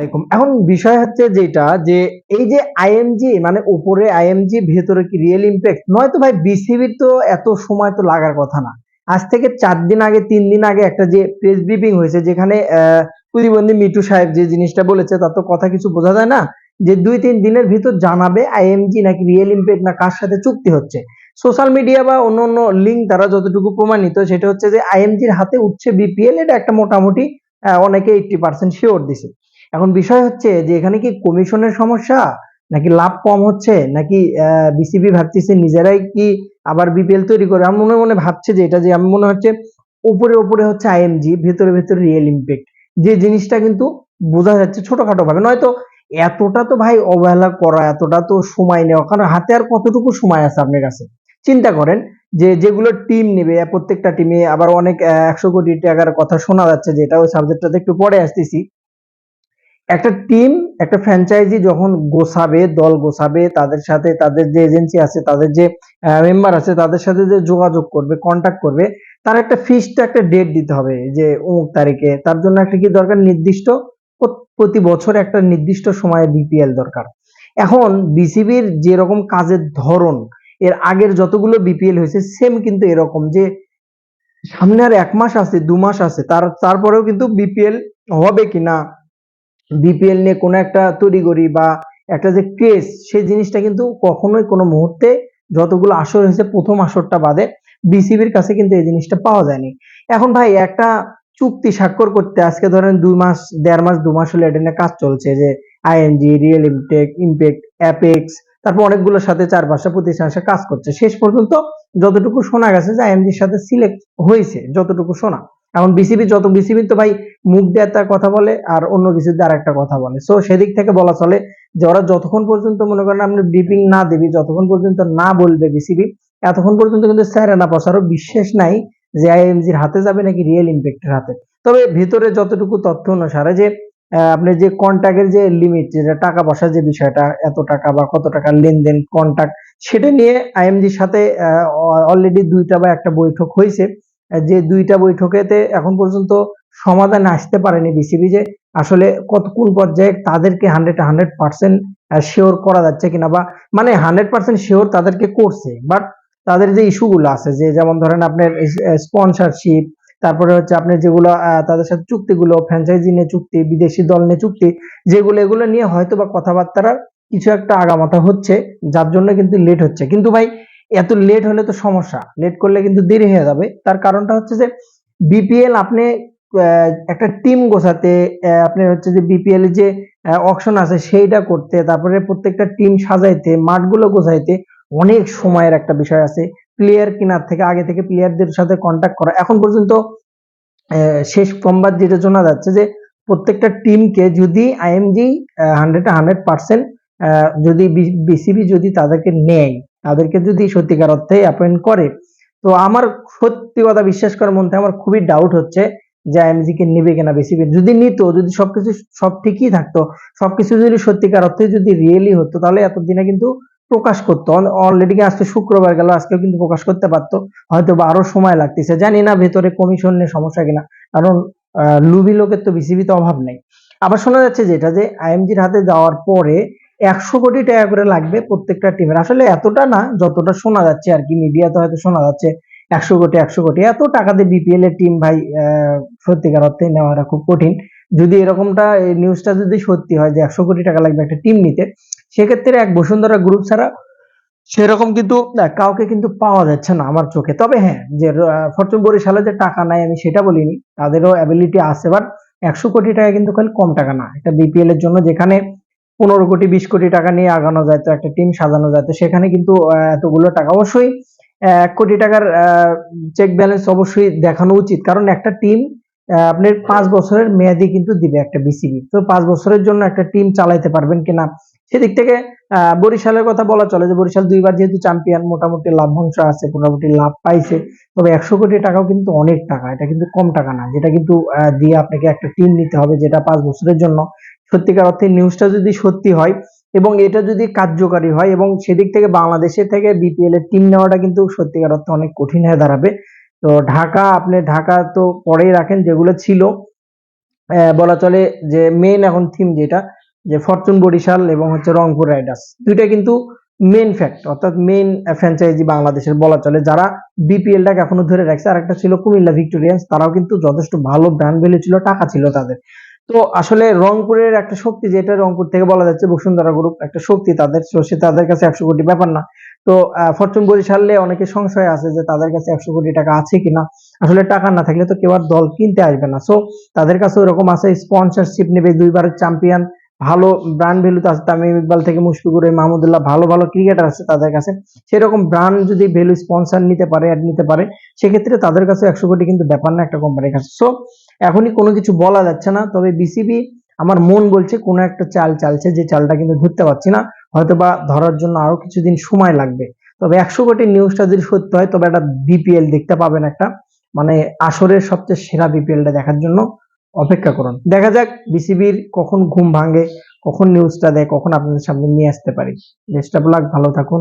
আলাইকুম। এখন বিষয় হচ্ছে যেটা, যে এই যে আইএমজি মানে উপরে আইএমজি ভেতরে কি রিয়েল ইম্প্যাক্ট নয়তো ভাই বিসিবির তো এত সময় তো লাগার কথা না। আজ থেকে চার দিন আগে, তিন দিন আগে একটা যে প্রেস ব্রিফিং হয়েছে, যেখানে প্রতিবন্ধী মিটু সাহেব যে জিনিসটা বলেছে, তার তো কথা কিছু বোঝা যায় না, যে দুই তিন দিনের ভিতর জানাবে আইএমজি নাকি রিয়েল ইম্প্যাক্ট না, কার সাথে চুক্তি হচ্ছে। সোশ্যাল মিডিয়া বা অন্য অন্য লিঙ্ক দ্বারা যতটুকু প্রমাণিত, সেটা হচ্ছে যে আইএমজির হাতে উঠছে বিপিএল এটা একটা মোটামুটি অনেকে এইটটি পার্সেন্ট শিওর দিছে। এখন বিষয় হচ্ছে যে এখানে কি কমিশনের সমস্যা? নাকি লাভ কম হচ্ছে? নাকি বিসিবি ভাবতেছে নিজেরাই কি আবার বিপিএল তৈরি করে? আমি মনে মনে ভাবছে যে এটা যে আমি মনে হচ্ছে উপরে উপরে হচ্ছে আইএমজি ভেতরে ভেতরে রিয়েল ইম্প্যাক্ট যে জিনিসটা কিন্তু বোঝা যাচ্ছে ছোটখাটো ভাবে। নয়তো এতটা তো ভাই অবহেলা করা, এতটা তো সময় নেওয়া। কারণ হাতে আর কতটুকু সময় আছে আপনার কাছে? চিন্তা করেন যে যেগুলো টিম নেবে, প্রত্যেকটা টিমে আবার অনেক একশো কোটি টাকার কথা শোনা যাচ্ছে, যেটা ওই সাবজেক্টটাতে একটু পরে আসতেছি। একটা টিম একটা ফ্র্যাঞ্চাইজি যখন গোছাবে, দল গোছাবে, তাদের সাথে তাদের যে এজেন্সি আছে, তাদের যে মেম্বার আছে, তাদের সাথে যে যোগাযোগ করবে কন্টাক্ট করবে, তার একটা ফিক্সড একটা ডেট দিতে হবে যে অমুক তারিখে। তার জন্য একটা কি দরকার? নির্দিষ্ট প্রতি বছর একটা নির্দিষ্ট সময়ে বিপিএল দরকার। এখন বিসিবির যেরকম কাজের ধরন, এর আগের যতগুলো বিপিএল হয়েছে সেম কিন্তু এরকম যে, সামনে আর এক মাস আছে, দু মাস আছে, তার, তারপরেও কিন্তু বিপিএল হবে কিনা বিপিএল নিয়ে কোনো একটা তড়িঘড়ি বা একটা যে ক্রেজ সেই জিনিসটা কিন্তু কখনোই কোনো মুহূর্তে যতগুলো আসর হয়েছে, প্রথম আসরটা বাদে বিসিবির কাছে কিন্তু এই জিনিসটা পাওয়া যায়নি। এখন ভাই, একটা চুক্তি স্বাক্ষর করতে আজকে ধরেন দুই মাস, দেড় মাস, দু মাস হলে এটা কাজ চলছে যে ING real Imtech impact apex তারপর অনেকগুলোর সাথে চার পাঁচটা সাথে কাজ করছে। শেষ পর্যন্ত যতটুকু শোনা গেছে যে আইএনজির সাথে সিলেক্ট হয়েছে, যতটুকু শোনা। এখন বিসিবি যত বিসিবি তো ভাই মুখ দিয়ে একটা কথা বলে আর অন্য কিছু দিয়ে আর একটা কথা বলে। সো সেদিক থেকে বলা চলে যে ওরা যতক্ষণ পর্যন্ত মনে করেন আপনি ব্রিফিং না দিবি যতক্ষণ পর্যন্ত না বলবে বিসিবি এতক্ষণ পর্যন্ত কিন্তু স্যারে না বসারও বিশ্বাস নাই যে আইএমজির হাতে যাবে নাকি রিয়েল ইম্প্যাক্টের হাতে। তবে ভেতরে যতটুকু তথ্য অনুসারে যে আহ, আপনার যে কন্ট্যাক্টের যে লিমিট যেটা টাকা পয়সার যে বিষয়টা এত টাকা বা কত টাকা লেনদেন কন্ট্যাক্ট সেটা নিয়ে আইএমজির সাথে অলরেডি দুইটা বা একটা বৈঠক হয়েছে। যে দুইটা বৈঠকেতে এখন পর্যন্ত সমাধান আসতে পারেনি বিসিবি যে আসলে কত কোন পর্যায়ে তাদেরকে হান্ড্রেড হান্ড্রেড পার্সেন্ট শিওর করা যাচ্ছে কিনা বা মানে হান্ড্রেড পার্সেন্ট শিওর তাদেরকে করছে। বাট তাদের যে ইস্যুগুলো আছে, যে যেমন ধরেন আপনার স্পন্সরশিপ তারপরে হচ্ছে আপনার যেগুলো তাদের সাথে চুক্তিগুলো ফ্র্যাঞ্চাইজি নিয়ে চুক্তি, বিদেশি দল নিয়ে চুক্তি, যেগুলো, এগুলো নিয়ে হয়তো বা কথাবার্তারা কিছু একটা আগামাথা হচ্ছে, যার জন্য কিন্তু লেট হচ্ছে। কিন্তু ভাই এত লেট হলে তো সমস্যা। লেট করলে কিন্তু দেরি হয়ে যাবে। তার কারণটা হচ্ছে যে বিপিএল আপনি একটা টিম গোছাতে আহ, আপনার হচ্ছে যে বিপিএল যে অকশন আছে সেইটা করতে তারপরে প্রত্যেকটা টিম সাজাইতে মাঠগুলো গোছাইতে অনেক সময়ের একটা বিষয় আছে। প্লেয়ার কেনার থেকে আগে থেকে প্লেয়ারদের সাথে কন্ট্যাক্ট করা। এখন পর্যন্ত শেষ সংবাদ যেটা শোনা যাচ্ছে যে প্রত্যেকটা টিমকে যদি আইএমজি হান্ড্রেড হান্ড্রেড পার্সেন্ট যদি বিসিবি যদি তাদেরকে নেয় তাদেরকে যদি সত্যিকার অর্থে অ্যাপয়েন্ট করে। তো আমার সত্যি কথা বিশ্বাস করার মধ্যে আমার খুবই ডাউট হচ্ছে যে আইএমজি কে নেবে কিনা বিসিবি যদি নিত, যদি সবকিছু সব ঠিকই থাকতো, সবকিছু যদি সত্যিকার অর্থে যদি রিয়েলি হতো, তাহলে এতদিনে কিন্তু প্রকাশ করতো। অলরেডি আজকে শুক্রবার গেল, আজকেও কিন্তু প্রকাশ করতে পারতো। হয়তো বা আরও সময় লাগতেছে। জানি না ভেতরে কমিশন নিয়ে সমস্যা কিনা, কারণ লুবি লোকের তো বিসিবি তো অভাব নেই। আবার শোনা যাচ্ছে যেটা যে আইএমজির হাতে যাওয়ার পরে একশো কোটি টাকা করে লাগবে প্রত্যেকটা টিমের আসলে এতটা না, যতটা শোনা যাচ্ছে আর কি মিডিয়াতে হয়তো শোনা যাচ্ছে, একশো কোটি একশো কোটি। এত টাকা দিয়ে বিপিএল এর টিম ভাই সত্যিকার অর্থে নেওয়াটা খুব কঠিন। যদি এরকমটা, এই নিউজটা যদি সত্যি হয় যে একশো কোটি টাকা লাগবে একটা টিম নিতে, সেক্ষেত্রে এক বসুন্ধরা গ্রুপ ছাড়া সেরকম কিন্তু কাউকে কিন্তু পাওয়া যাচ্ছে না আমার চোখে। তবে হ্যাঁ যে ফরচুন বরিশালে যে টাকা নাই আমি সেটা বলিনি, তাদেরও অ্যাবিলিটি আছে বাট একশো কোটি টাকা কিন্তু খালি কম টাকা না। একটা বিপিএল এর জন্য যেখানে পনেরো কোটি, বিশ কোটি টাকা নিয়ে আগানো যায় একটা টিম সাজানো যায়। সেখানে কিন্তু এতগুলো টাকা অবশ্যই এক কোটি টাকার চেক ব্যালেন্স অবশ্যই দেখানো উচিত। কারণ একটা টিম আপনার পাঁচ বছরের মেয়াদি কিন্তু দিবে একটা বিসিবি তো পাঁচ বছরের জন্য একটা টিম চালাইতে পারবেন কিনা? সেদিক থেকে বরিশালের কথা বলা চলে যে বরিশাল দুইবার যেহেতু চ্যাম্পিয়ন মোটামুটি লাভ্যাংশ আছে, মোটামুটি লাভ পাইছে। তবে একশো কোটি টাকাও কিন্তু অনেক টাকা, এটা কিন্তু কম টাকা না। যেটা কিন্তু দিয়ে আপনাকে একটা টিম নিতে হবে যেটা পাঁচ বছরের জন্য। সত্যিকার অর্থে নিউজটা যদি সত্যি হয় এবং এটা যদি কার্যকারী হয় এবং সেদিক থেকে বাংলাদেশের থেকে বিপিএল এর টিম নেওয়াটা কিন্তু সত্যিকার অর্থে অনেক কঠিন হয়ে দাঁড়াবে। তো ঢাকা, আপনি ঢাকা তো পরেই রাখেন যেগুলো ছিল। বলা চলে যে মেন এখন থিম যেটা, যে ফরচুন বরিশাল এবং হচ্ছে রংপুর রাইডার্স দুইটা কিন্তু মেন ফ্যাক্ট অর্থাৎ মেন ফ্র্যাঞ্চাইজি বাংলাদেশের বলা চলে। যারা বিপিএলটাকে এখনও ধরে রাখছে আর একটা ছিল কুমিল্লা ভিক্টোরিয়ান্স তারাও কিন্তু যথেষ্ট ভালো ব্র্যান্ড ভ্যালু ছিল, টাকা ছিল তাদের। তো আসলে রংপুরের একটা শক্তি যেটা রংপুর থেকে বলা যাচ্ছে বসুন্ধরা গ্রুপ একটা শক্তি তাদের সে তাদের কাছে একশো কোটি ব্যাপার না। তো ফরচুন বরিশালে অনেকে সংশয় আছে যে তাদের কাছে একশো কোটি টাকা আছে কিনা। আসলে টাকা না থাকলে তো কেউ আর দল কিনতে আসবে না। সো তাদের কাছে ওরকম আছে স্পন্সরশিপ নেবে দুইবার চ্যাম্পিয়ন ভালো ব্র্যান্ড ভ্যালু আছে, তামিম ইকবাল থেকে মুশফিকুর মাহমুদুল্লাহ ভালো ভালো ক্রিকেটার আছে তাদের কাছে। সেরকম ব্র্যান্ড যদি ভ্যালু স্পন্সর নিতে পারে অ্যাড নিতে পারে, সেক্ষেত্রে তাদের কাছে একশো কোটি কিন্তু ব্যাপার না একটা কোম্পানির কাছে। সো এখনই কোনো কিছু বলা যাচ্ছে না, তবে বিসিবি আমার মন বলছে কোনো একটা চাল চালছে, যে চালটা কিন্তু ধরতে পারছি না হয়তো বা ধরার জন্য আরও কিছুদিন সময় লাগবে। তবে একশো কোটি নিউজটা যদি সত্য হয়, তবে একটা বিপিএল দেখতে পাবেন একটা মানে আসরের সবচেয়ে সেরা বিপিএলটা দেখার জন্য। অপেক্ষা করুন। দেখা যাক বিসিবির কখন ঘুম ভাঙে, কখন নিউজটা দেয়, কখন আপনাদের সামনে নিয়ে আসতে পারি। বেস্ট অফ লাক ভালো থাকুন।